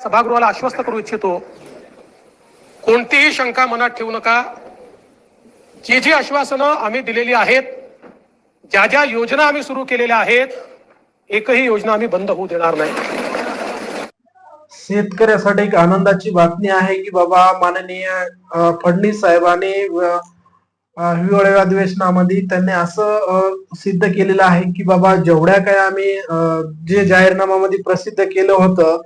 सभागृहाला आश्वस्त करू इच्छितो. कोणतीही शंका मनात ठेवू नका. जी जी आश्वासनं आम्ही दिलेली आहेत ज्या ज्या योजना आम्ही सुरू केलेल्या आहेत एकही योजना आम्ही बंद होऊ देणार नाही. शेतकऱ्यासाठी एक आनंदाची बातमी आहे की बाबा माननीय फडणीस फडणवीस साहेबांनी अ, हिवाळी अधिवेशनामध्ये त्यांनी असं सिद्ध केलेलं आहे की बाबा जेवढ्या काय आम्ही जे जाहीरनामामध्ये प्रसिद्ध केलं होतं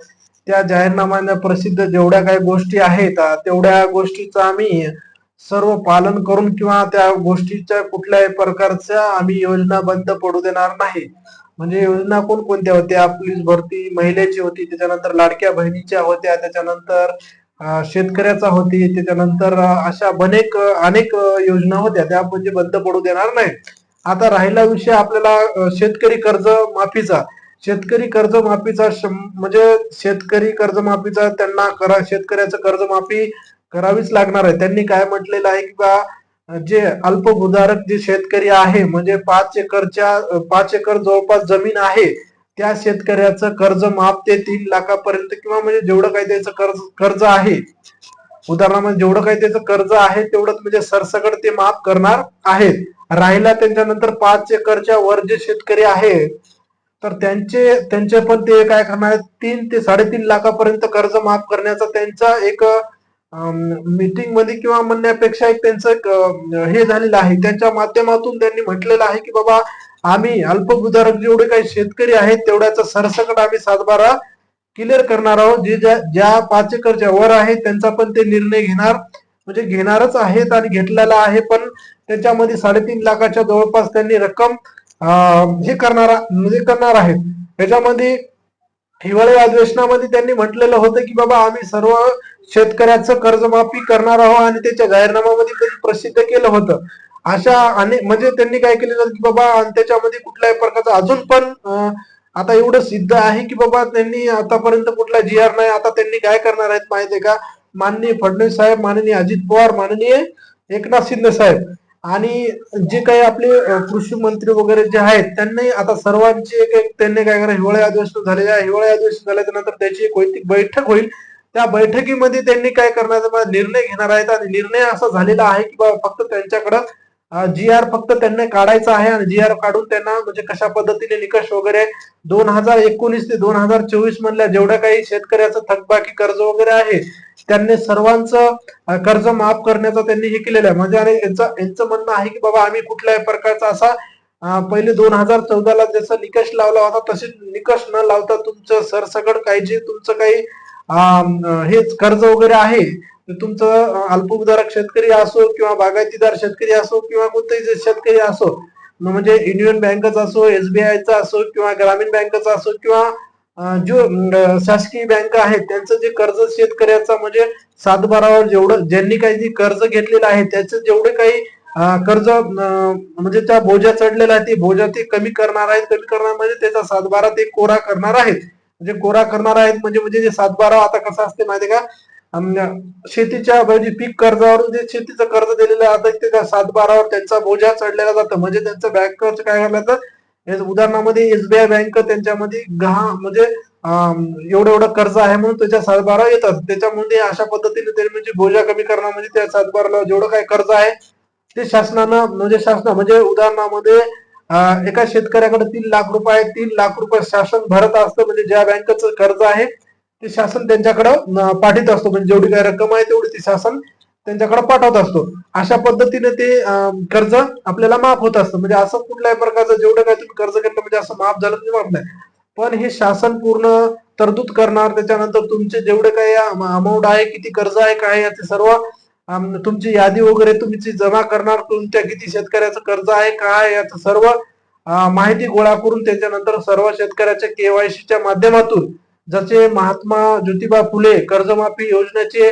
त्या जाहीरनाम्याने प्रसिद्ध जेवढ्या काही गोष्टी आहेत तेवढ्या गोष्टीचं आम्ही सर्व पालन करून किंवा त्या गोष्टीच्या कुठल्याही प्रकारच्या आम्ही योजना बंद पडू देणार नाही. म्हणजे योजना कोणकोणत्या होत्या? पोलीस भरती महिलेची होती त्याच्यानंतर लाडक्या बहिणीच्या होत्या त्याच्यानंतर शेतकऱ्याचा होती त्याच्यानंतर अशा अनेक अनेक योजना होत्या त्या म्हणजे बंद पडू देणार नाही. आता राहिला विषय आपल्याला शेतकरी कर्ज माफीचा. शेतकरी कर्जमाफीचा म्हणजे शेतकरी कर्जमाफीचा त्यांना करा शेतकऱ्याचं कर्जमाफी करावीच लागणार आहे. त्यांनी काय म्हटलेलं आहे की बा जे अल्पभूधारक जे शेतकरी आहे म्हणजे पाच एकरच्या पाच एकर जवळपास जमीन आहे त्या शेतकऱ्याचं कर्ज माफ ते तीन लाखापर्यंत किंवा म्हणजे जेवढं काही त्याचं कर्ज कर्ज आहे उदाहरणार्थ जेवढं काही त्याचं कर्ज आहे तेवढंच म्हणजे सरसकट ते माफ करणार आहेत. राहिला त्यांच्यानंतर पाच एकरच्या वर जे शेतकरी आहे तर त्यांचे त्यांचे पण ते काय करणार आहेत? तीन ते साडेतीन लाखापर्यंत कर्ज माफ करण्याचा त्यांचा एक मीटिंगमध्ये किंवा म्हणण्यापेक्षा एक त्यांचं एक हे झालेलं आहे. त्यांच्या माध्यमातून त्यांनी म्हटलेलं आहे की बाबा आम्ही अल्पभूधारक जेवढे काही शेतकरी आहेत तेवढ्याचा सरसकट आम्ही सातबारा क्लिअर करणार आहोत. जे ज्या ज्या पाच एकरच्या वर आहेत त्यांचा पण ते निर्णय घेणार. म्हणजे घेणारच आहेत आणि घेतलेला आहे पण त्याच्यामध्ये साडेतीन लाखाच्या जवळपास त्यांनी रक्कम हे करणार म्हणजे करणार आहेत. त्याच्यामध्ये हिवाळी अधिवेशनामध्ये त्यांनी म्हटलेलं होतं की बाबा आम्ही सर्व शेतकऱ्याचं कर्जमाफी करणार आहोत आणि त्याच्या जाहीरनाम्यामध्ये त्यांनी प्रसिद्ध केलं होतं. अशा अनेक म्हणजे त्यांनी काय केलेलं की बाबा आणि त्याच्यामध्ये कुठल्याही प्रकारचं अजून पण आता एवढं सिद्ध आहे की बाबा त्यांनी आतापर्यंत कुठला जी आर नाही. आता त्यांनी काय करणार आहेत माहितीये का? माननीय फडणवीस साहेब माननीय अजित पवार माननीय एकनाथ शिंदे साहेब. आणि जे काही आपले कृषी मंत्री वगैरे जे आहेत त्यांनी आता सर्वांची एक एक त्यांनी काय करा हिवाळी अधिवेशन झालेले आहे. हिवाळी अधिवेशन झाल्याच्यानंतर त्याची एक वैयक्तिक बैठक होईल. त्या बैठकीमध्ये त्यांनी काय करण्याचा निर्णय घेणार आहेत आणि निर्णय असा झालेला आहे की फक्त त्यांच्याकडं जी आर फक्त त्यांना काढायचा आहे आणि जी आर काढून त्यांना म्हणजे कशा पद्धतीने निकष वगैरे दोन हजार एकोणीस ते दोन हजार चोवीस मधल्या जेवढ्या काही शेतकऱ्याचं थकबाकी कर्ज वगैरे आहे त्यांनी सर्वांचं कर्ज माफ करण्याचा त्यांनी हे केलेलं आहे. म्हणजे आणि यांचं यांचं म्हणणं आहे की बाबा आम्ही कुठल्याही प्रकारचा असा पहिले दोन हजार चौदाला जसा निकष लावला होता तसे निकष न लावता तुमचं सरसकट काही जे तुमचं काही हेच कर्ज वगैरे आहे तुमचं अल्पभूधारक शेतकरी असो किंवा बागायतीदार शेतकरी असो किंवा कोणताही शेतकरी असो म्हणजे युनियन बँकच असो एसबीआयचा असो किंवा ग्रामीण बँकचा असो किंवा जो शासकीय बँक आहेत त्यांचं जे कर्ज शेतकऱ्याचा म्हणजे सातबारावर जेवढं ज्यांनी काही जे कर्ज घेतलेलं आहे त्याचं जेवढे काही कर्ज म्हणजे त्या बोजा चढलेला आहे ते बोजा ते कमी करणार आहेत कमी करणार म्हणजे त्याचा सातबारा ते कोरा करणार आहेत. म्हणजे कोरा करणार आहेत म्हणजे म्हणजे जे सातबारा आता कसं असते माहिती का? शेतीच्या म्हणजे पीक कर्जावरून जे शेतीचं कर्ज दिलेलं आता ते त्या सातबारावर त्यांचा बोजा चढलेला जातं. म्हणजे त्यांचं बँक काय झालं तर उदाहरणामध्ये एसबीआय बँक त्यांच्यामध्ये गहा म्हणजे एवढं एवढं कर्ज आहे म्हणून त्याच्या सातबारा येतात. त्याच्यामध्ये अशा पद्धतीने ते म्हणजे बोजा कमी करणं म्हणजे त्या सातबाराला जेवढं काही कर्ज आहे ते शासनानं म्हणजे शासना म्हणजे उदाहरणामध्ये एका शेतकऱ्याकडे तीन लाख रुपये तीन लाख रुपये शासन भरत असतं. म्हणजे ज्या बँकेचं कर्ज आहे ते शासन त्यांच्याकडं पाठवत पाठीत असतो. म्हणजे जेवढी काही रक्कम आहे तेवढी ती शासन त्यांच्याकडे पाठवत असतो. अशा पद्धतीने ते कर्ज आपल्याला माफ होत असतं. म्हणजे असं कुठल्याही प्रकारचं जेवढं काही तुम्ही कर्ज घेतलं म्हणजे असं माफ झालं म्हणजे माफ नाही. पण हे शासन पूर्ण तरतूद करणार त्याच्यानंतर तुमचे जेवढे काही अमाऊंट आहे किती कर्ज आहे काय याचे सर्व तुमची यादी वगैरे तुमची जमा करणार तुमच्या किती शेतकऱ्याचं कर्ज आहे काय याचं सर्व माहिती गोळा करून त्याच्यानंतर सर्व शेतकऱ्याच्या केवायसीच्या माध्यमातून जसे महात्मा ज्योतिबा फुले कर्जमाफी योजनेचे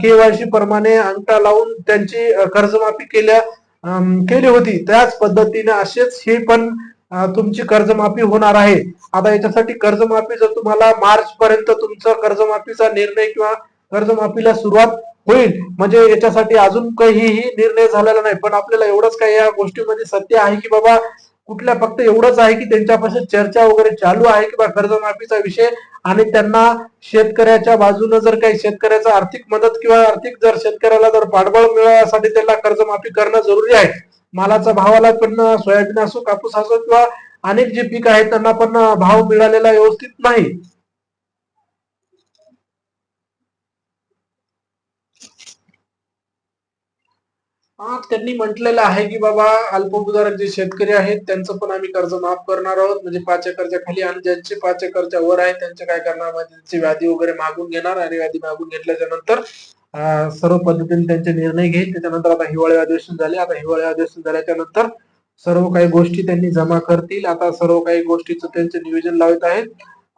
केवायसी प्रमाणे अंगठा लावून त्यांची कर्जमाफी केल्या केली होती. त्याच पद्धतीने असेच हे पण तुमची कर्जमाफी होणार आहे. आता याच्यासाठी कर्जमाफी जर तुम्हाला मार्च पर्यंत तुमचा कर्जमाफीचा निर्णय किंवा कर्जमाफीला सुरुवात होईल म्हणजे याच्यासाठी अजून काहीही निर्णय झालेला नाही. पण आपल्याला एवढंच काही या गोष्टीमध्ये सत्य आहे की बाबा कुठल्या फक्त एवढंच आहे की त्यांच्यापासून चर्चा वगैरे चालू आहे किंवा कर्जमाफीचा विषय आणि त्यांना शेतकऱ्याच्या बाजूने जर काही शेतकऱ्याचा आर्थिक मदत किंवा आर्थिक जर शेतकऱ्याला जर पाठबळ मिळवण्यासाठी त्यांना कर्जमाफी करणं जरुरी आहे. मालाचा भावाला पण सोयाबीन असो कापूस असो किंवा अनेक जे पीक आहेत त्यांना पण भाव मिळालेला व्यवस्थित नाही. त्यांनी म्हटलेलं आहे की बाबा अल्पभूधारक जे शेतकरी आहेत त्यांचं पण आम्ही कर्ज माफ करणार आहोत. म्हणजे पाच एकरच्या खाली आणि ज्यांचे पाच एकरच्या वर आहे त्यांचे काय करणार? म्हणजे त्यांची व्याधी वगैरे मागून घेणार आणि व्याधी मागून घेतल्याच्या नंतर सर्व पद्धतीने त्यांचे निर्णय घेईल. त्याच्यानंतर आता हिवाळी अधिवेशन झाले. आता हिवाळी अधिवेशन झाल्याच्यानंतर सर्व काही गोष्टी त्यांनी जमा करतील. आता सर्व काही गोष्टीचं त्यांचे नियोजन लावत आहेत.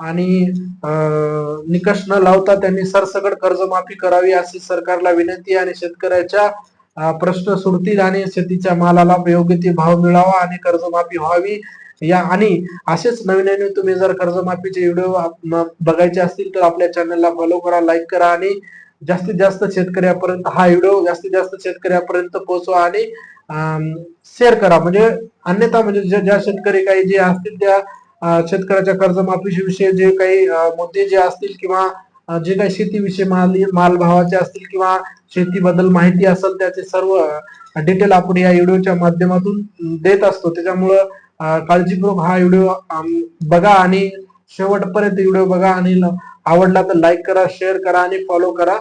आणि अं, निकष न लावता त्यांनी सरसकट कर्जमाफी करावी अशी सरकारला विनंती आणि शेतकऱ्याच्या प्रश्न सुटतील आणि शेतीच्या मालाला योग्य ते भाव मिळावा आणि कर्जमाफी व्हावी. या आणि असेच नवीन नवीन तुम्ही जर कर्जमाफीचे व्हिडिओ बघायचे असतील तर आपल्या चॅनलला फॉलो करा लाईक करा आणि जास्तीत जास्त शेतकऱ्यापर्यंत हा व्हिडिओ जास्तीत जास्त शेतकऱ्यापर्यंत पोहोचवा आणि शेअर करा. म्हणजे अन्यथा म्हणजे ज्या ज्या शेतकरी काही जे असतील त्या शेतकऱ्याच्या कर्जमाफी विषयी जे काही मुद्दे जे असतील किंवा जे काही शेतीविषयी माल माल भावाचे असतील किंवा शेतीबद्दल माहिती असेल त्याचे सर्व डिटेल आपण या व्हिडिओच्या माध्यमातून देत असतो. त्याच्यामुळं काळजीपूर्वक हा व्हिडिओ बघा आणि शेवटपर्यंत व्हिडिओ बघा आणि आवडला तर लाईक करा शेअर करा आणि फॉलो करा.